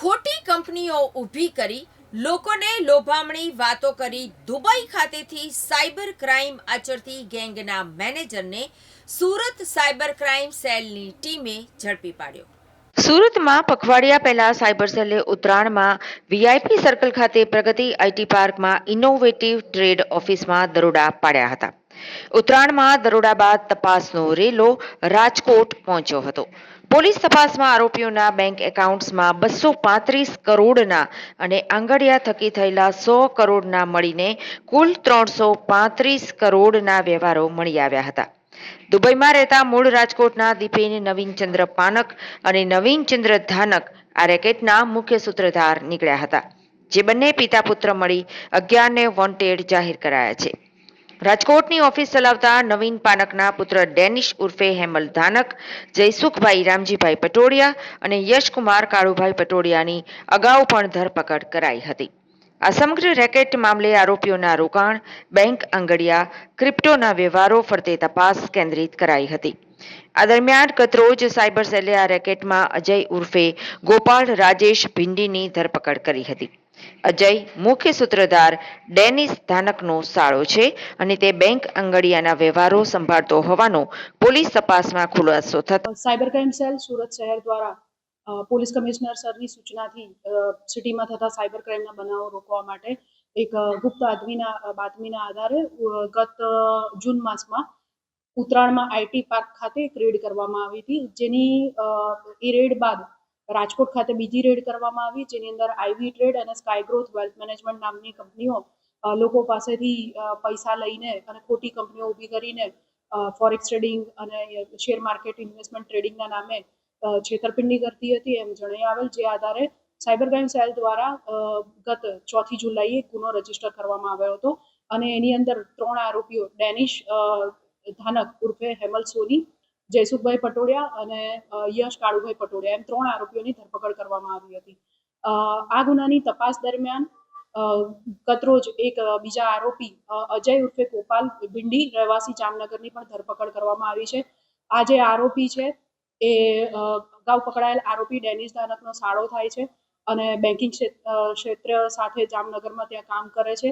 ખોટી કંપનીઓ ઊભી કરી લોકોને લોભામણી વાતો કરી દુબઈ ખાતેથી સાયબર ક્રાઇમ આચરતી ગેંગના મેનેજરને સુરત સાયબર ક્રાઇમ સેલની ટીમે ઝડપી પાડ્યો. સુરતમાં પખવાડિયા પહેલા સાયબર સેલે ઉત્તરાયણમાં વીઆઈપી સર્કલ ખાતે પ્રગતિ આઈટી પાર્કમાં ઇનોવેટિવ ટ્રેડ ઓફિસમાં દરોડા પાડ્યા હતા. ઉત્તરાયણમાં દરોડા બાદ તપાસનો રેલો રાજકોટ પહોંચ્યો હતો. પોલીસ તપાસમાં આરોપીઓના બેંક એકાઉન્ટ્સમાં બસો પાંત્રીસ કરોડના અને આંગડિયા થકી થયેલા સો કરોડના મળીને કુલ ત્રણસો પાંત્રીસ કરોડના વ્યવહારો મળી આવ્યા હતા. દુબઈમાં રહેતા મૂળ રાજકોટના દીપેન નવીનચંદ્ર પાનક અને નવીનચંદ્ર ધાનક આ રેકેટના મુખ્ય સૂત્રધાર નીકળ્યા હતા. જે બંને પિતા પુત્ર મળી અગિયારને વોન્ટેડ જાહેર કરાયા છે. રાજકોટની ઓફિસ ચલાવતા નવીન પાનકના પુત્ર ડેનિશ ઉર્ફે હેમલ ધાનક, જયસુખભાઈ રામજીભાઈ પટોડિયા અને યશકુમાર કાળુભાઈ પટોડિયાની અગાઉ પણ ધરપકડ કરાઈ હતી. આ સમગ્ર રેકેટ મામલે આરોપીઓના રોકાણ, બેંક આંગડિયા ક્રિપ્ટોના વ્યવહારો ફરતે તપાસ કેન્દ્રિત કરાઈ હતી. આ દરમિયાન કતરોજ સાયબર સેલે આ રેકેટમાં અજય ઉર્ફે ગોપાલ રાજેશ ભિંડીની ધરપકડ કરી હતી. અજય મુખ્ય સૂત્રધાર ડેનિસ ધાનકનો સાળો છે અને તે બેંક અંગડિયાના વ્યવહારો સંભાળતો હોવાનો પોલીસ તપાસમાં ખુલાસો થતો. સાયબર ક્રાઇમ સેલ સુરત શહેર દ્વારા પોલીસ કમિશનર સરની સૂચનાથી સિટીમાં થતા સાયબર ક્રાઇમના બનાવો રોકવા માટે એક ગુપ્ત આદમીના બાતમીના આધારે ગત જૂન માસમાં ઉત્તરાયણમાં આઈટી પાર્ક ખાતે એક રેડ કરવામાં આવી હતી, જેની એ રેડ બાદ રાજકોટ ખાતે બીજી રેડ કરવામાં આવી, જેની અંદર આઈવી ટ્રેડ અને સ્કાય ગ્રોથ વેલ્થ મેનેજમેન્ટ નામની કંપનીઓ લોકો પાસેથી પૈસા લઈને અને ખોટી કંપનીઓ ઊભી કરીને ફોરેક્સ ટ્રેડિંગ અને શેર માર્કેટ ઇન્વેસ્ટમેન્ટ ટ્રેડિંગના નામે છેતરપિંડી કરતી હતી. એમ જણાઈ આવેલ જે આધારે સાયબર ક્રાઇમ સેલ દ્વારા ગત ચોથી જુલાઈએ ગુનો રજિસ્ટર કરવામાં આવ્યો હતો. અને એની અંદર ત્રણ આરોપીઓ, ડેનિશ ધાનક ઉર્ફે હેમલ સોની જયસુખભાઈ પટોડિયા અને યશ કાળુભાઈ પટોડિયા એમ ત્રણ આરોપીઓની ધરપકડ કરવામાં આવી હતી. આ ગુનાની તપાસ દરમિયાન કતરોજ એક બીજા આરોપી અજય ઉર્ફે ગોપાલ ભિંડી રહેવાસી જામનગરની પણ ધરપકડ કરવામાં આવી છે. આ જે આરોપી છે, એ અગાઉ પકડાયેલ આરોપી ડેનિસ ધાનકનો સાળો થાય છે અને બેન્કિંગ ક્ષેત્ર સાથે જામનગરમાં ત્યાં કામ કરે છે.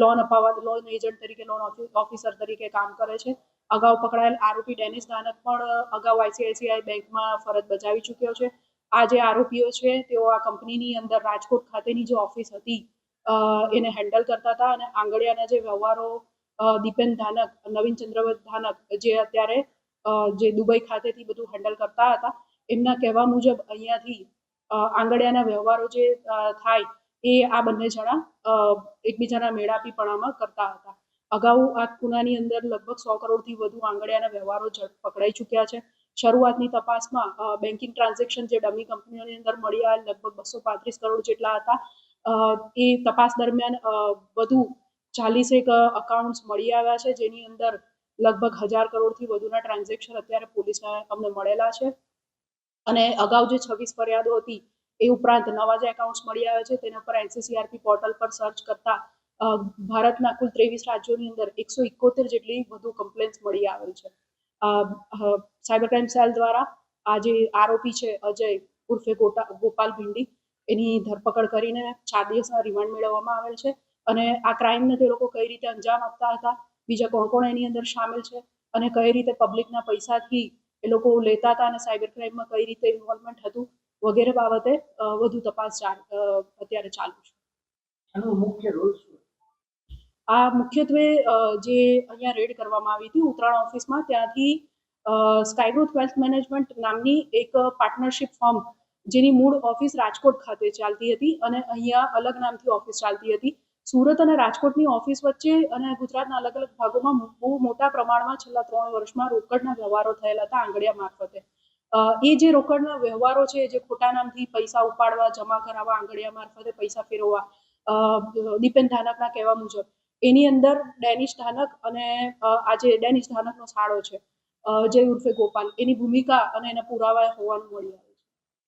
લોન અપાવવા, લોન એજન્ટ તરીકે, લોન ઓફિસર તરીકે કામ કરે છે. અગાઉ પકડાયેલ આરોપી ડેનિસ ધાનક પણ અગાઉ આઈસીઆઈસીઆઈ બેંકમાં ફરજ બજાવી ચૂક્યો છે. આ જે આરોપીઓ છે, તેઓ આ કંપનીની અંદર રાજકોટ ખાતેની જે ઓફિસ હતી એને હેન્ડલ કરતા હતા અને આંગળિયાના જે વ્યવહારો દીપેન ધાનક, નવીન ચંદ્રવત ધાનક, જે અત્યારે જે દુબઈ ખાતેથી બધું હેન્ડલ કરતા હતા, એમના કહેવા મુજબ અહીંયાથી આંગળિયાના વ્યવહારો જે થાય એ આ બંને જણા એકબીજાના મેળાપીપણામાં કરતા હતા. અગાઉ આ ગુનાની અંદર લગભગ સો કરોડથી વધુ આંગળિયાના વ્યવહારો પકડાઈ ચૂક્યા છે. શરૂઆતની તપાસમાં બેન્કિંગ ટ્રાન્ઝેક્શન જે ડમી કંપનીઓની અંદર મળી આવેલ લગભગ બસો પાંત્રીસ કરોડ જેટલા હતા એ તપાસ દરમિયાન વધુ ચાલીસેક અકાઉન્ટ્સ મળી આવ્યા છે, જેની અંદર લગભગ હજાર કરોડથી વધુના ટ્રાન્ઝેક્શન અત્યારે પોલીસને અમને મળેલા છે. અને અગાઉ જે છવ્વીસ ફરિયાદો હતી, એ ઉપરાંત નવા જે એકાઉન્ટ્સ મળી આવ્યા છે, તેના પર એનસીસીઆરપી પોર્ટલ પર સર્ચ કરતા ભારતના કુલ ત્રેવીસ રાજ્યોની અંદર એકસો ઇકોતેર જેટલી વધુ કમ્પ્લેન્ટ્સ મળી આવેલ છે. સાયબર ક્રાઇમ સેલ દ્વારા આ જે આરોપી છે, અજય ઉર્ફે ગોપાલ ભીંડી, એની ધરપકડ કરીને ચાર દિવસના રિમાન્ડ મેળવવામાં આવેલ છે અને આ ક્રાઇમને તે લોકો કઈ રીતે અંજામ આપતા હતા, બીજા કોણ કોણ એની અંદર સામેલ છે અને કઈ રીતે પબ્લિકના પૈસાથી એ લોકો લેતા હતા અને સાયબર ક્રાઇમમાં કઈ રીતે ઇન્વોલ્વમેન્ટ હતું વગેરે બાબતે વધુ તપાસ અત્યારે ચાલુ છે. આનો મુખ્ય રોલ આ મુખ્યત્વે જે અહીંયા રેડ કરવામાં આવી હતી ઉત્તરાયણ ઓફિસમાં, ત્યાંથી સ્કાયગ્રોથ વેલ્થ મેનેજમેન્ટ નામની એક પાર્ટનરશિપ ફર્મ, જેની મૂળ ઓફિસ રાજકોટ ખાતે ચાલતી હતી અને અહીંયા અલગ નામથી ઓફિસ ચાલતી હતી. સુરત અને રાજકોટની ઓફિસ વચ્ચે અને ગુજરાતના અલગ અલગ ભાગોમાં બહુ મોટા પ્રમાણમાં છેલ્લા ત્રણ વર્ષમાં રોકડના વ્યવહારો થયેલા હતા આંગળિયા મારફતે. એ જે રોકડના વ્યવહારો છે, જે ખોટા નામથી પૈસા ઉપાડવા, જમા કરાવવા, આંગળિયા મારફતે પૈસા ફેરવવા દીપેન ધાનકના કહેવા મુજબ એની અંદર ડેનિશ ધાનક અને આજે જે ડેનિશ ધાનકનો સાળો છે જય ઉર્ફે ગોપાલ, એની ભૂમિકા અને એના પુરાવા હોવાનું મળી આવ્યું